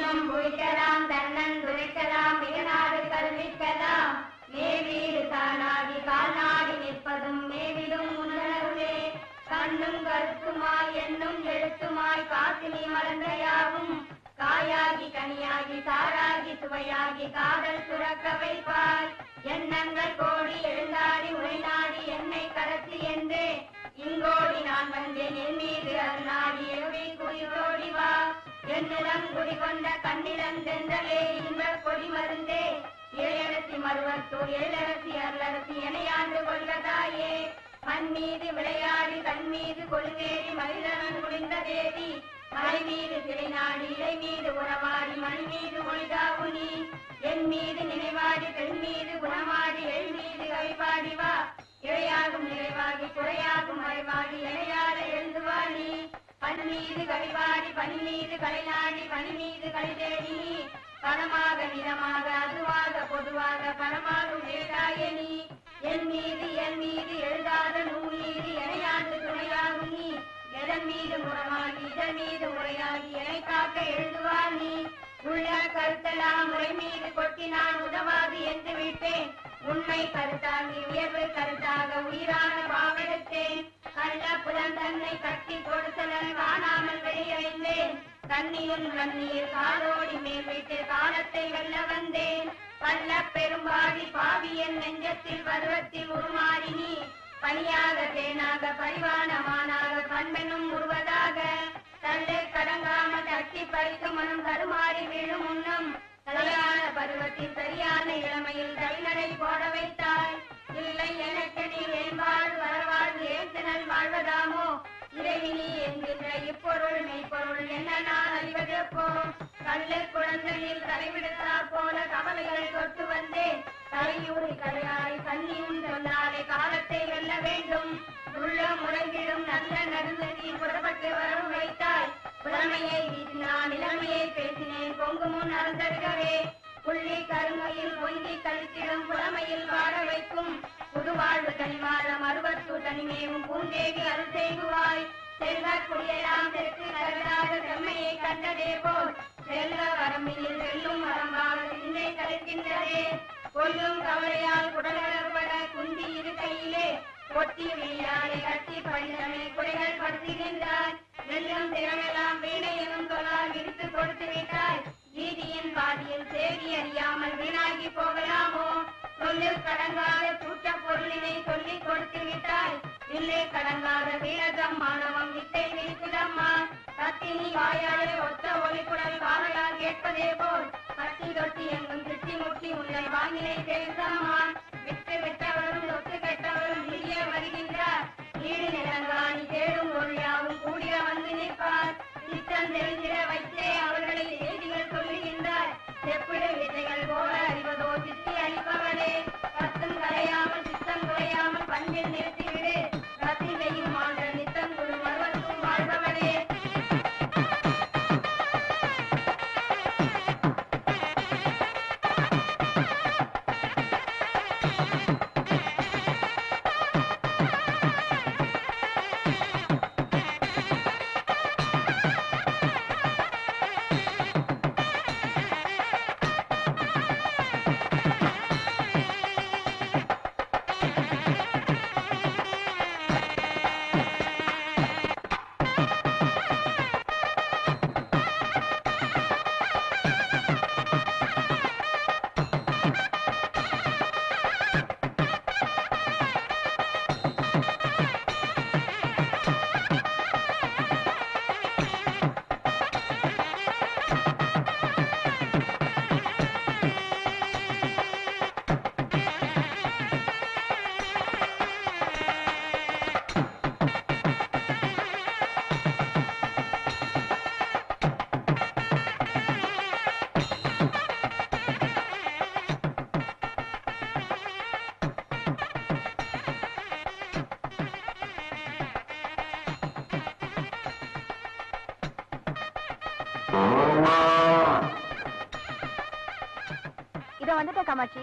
இன்னும் குளிக்கலாம் தன்னன் துரைக்கலாம் மிகநாடு கல்விக்கலாம். மேவீடு தானாகி கால்நாடி நிற்பதும் மேவிடும் உணர்வே கண்ணும் கருத்துமாய் என்னும் எழுத்துமாய் காசினி மலர்ந்தையாகும் காயாகி கனியாகி சாராகி சுவையாகி காதல் சுரக்க வைப்பாய். எண்ணங்கள் கோடி எழுந்தாடி உரைநாடி என்னை கடத்தி என்றே. இங்கோடி நான் வந்தேன் என் மீது அருநாடி எழுதி என்னிடம் குடிகொண்ட கண்ணிடம் தென்றலே இன்ப கொடி மருந்தே. ஏழரசி மருவத்தூர் ஏழரசி அருளரசி எனையாண்டு கொள்வதாயே. மண் மீது விளையாடி தன் மீது கொழுவேறி மனிதனன் குளிர்ந்த தேவி மலை மீது சிலை நாடி இலை மீது உறவாடி மணி மீது மொழிதாவு நீ. என் மீது நினைவாடி பெண் மீது குணமாடி எள் மீது கவிபாடி வா. இழையாகும் நிறைவாகி குறையாகும் மறைவாகி இளையாட மண் மீது கவிபாடி பணி மீது கலைநாடி பணி மீது கலை பணமாக நிலமாக அதுவாக பொதுவாக பணமாகும் வேதாய நீ. என் மீது என் மீது எழுதாத நூல் மீது எனையாண்டு துணையாகும் நீ. எதன் மீது முறமாகி இதன் மீது முறையாகி எனை காக்க எழுதுவா நீ. உள்ள கருத்தெல்லாம் முறை மீது கொட்டி நான் உதவாது என்று விட்டேன். உண்மை கருத்தாகி உயர்வு கருத்தாக உயிரான புலன் தன்னை கட்டி கொடுத்தனன் காணாமல் வெளியடைந்தேன் தண்ணியும் கண்ணீர் காலோடி மேல் விட்டு காலத்தை வெல்ல வந்தேன். பல்ல பெரும்பாடி பாவியன் நெஞ்சத்தில் பருவத்தில் உருமாறி நீ பணியாக தேனாக பரிவானமானாக பண்பெனும் உருவதாக. தள்ளை கடங்காம தட்டி பறித்து மனம் தருமாறி விழும் முன்னம் தலையான பருவத்தில் சரியான இளமையில் தலைநடை போட வைத்தார். இறைவினி என்கின்ற இப்பொருள் மெய்ப்பொருள் என்ன நான் அறிவது எப்போ கல்லு குழந்தையில் தலைவிடுத்தார் போல கவலைகள் தொட்டு வந்தேன். தலையூரி கடையாய் கண்ணியும் சொன்னாலே காலத்தை வெல்ல வேண்டும். உள்ள முறைகளும் நல்ல நடுநதி புறப்பட்டு வரவும் வைத்தாய். புலமையை வீசினான் இளமையை பேசினேன். பொங்கு முன் அறந்தருகவே புள்ளி கருமையில் பொங்கி கழித்திடும் புது வாழ்வு தனிவாழ மறுவத்து தனிமேவும் பூந்தேவி அருள் செய்குவாய் செல்வ குடியெல்லாம் தெற்கு நகராக செம்மையை கண்டதே போல். செல்ல வரம்பினில் செல்லும் வரம்பாக சிந்தை கழிக்கின்றதே கொல்லும் கவலையால் குடலப்பட குந்தி இருக்கையிலே கொட்டி விழியாலை கட்டி பணிதனை குடைகள் படுத்துகின்றாய். வெல்லும் திறமெல்லாம் வீணை எனும் தொழால் விரித்து கொடுத்து விட்டாய். வீதியின் பாதியில் சேதி அறியாமல் வீணாகி போகலாம். சொல்லில் கடங்காத கூட்ட பொருளினை சொல்லி கொடுத்து விட்டாய். இல்லை கடங்காத வீரதம் மாணவம் வித்தை விரிக்குதம்மா கத்தினி வாயாலே ஒத்த ஒளிக்குடல் வாழையால் கேட்பதே போல். கத்தி தொட்டி எங்கும் திருச்சி முட்டி உன்னை வாங்கினை பேசம்மா இதை வந்துட்டேன் காமாட்சி.